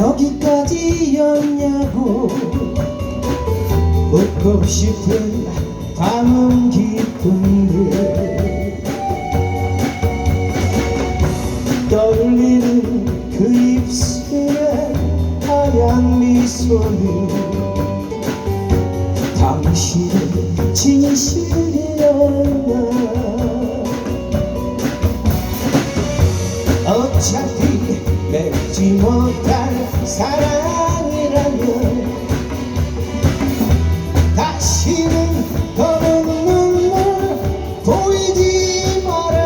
여기까지였냐고. 묻고 싶은 담은 깊은데 떠올리는 그 입술에 하얀 미소는 당신의 진실이었나. 어차피 맺지 못한 사랑이라면 다시는 더는 눈물 보이지 마라.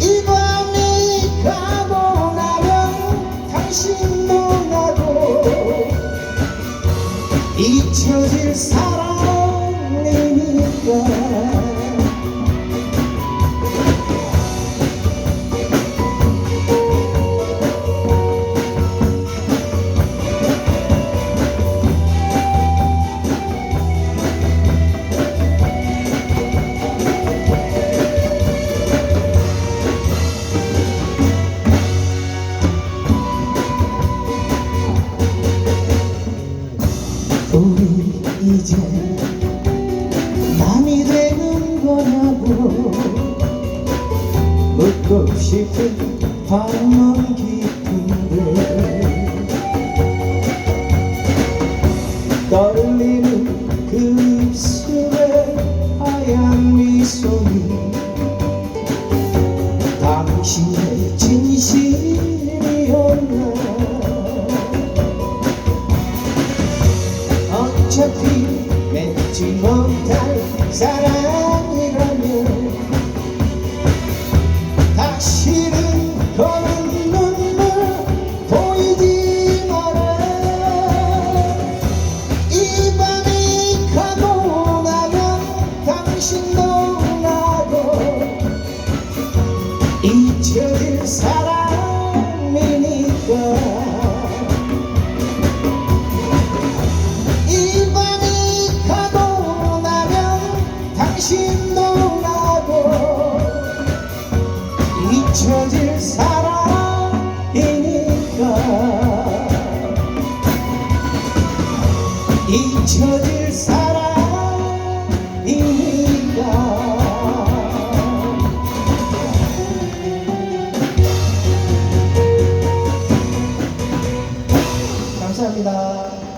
이 밤이 가고 나면 당신도 나도 잊혀질 사랑 우리 이제 남이 되는 거냐고 묻고 싶은 밤은 깊은데 떠올리는 그 입술에 하얀 미소는 당신의 진실 어차피 맺지 못할 사랑이라면 다시는 거는 눈물 보이지 마라. 이 밤이 가고 나면 당신도 나도 잊혀질 사람 지나칠 사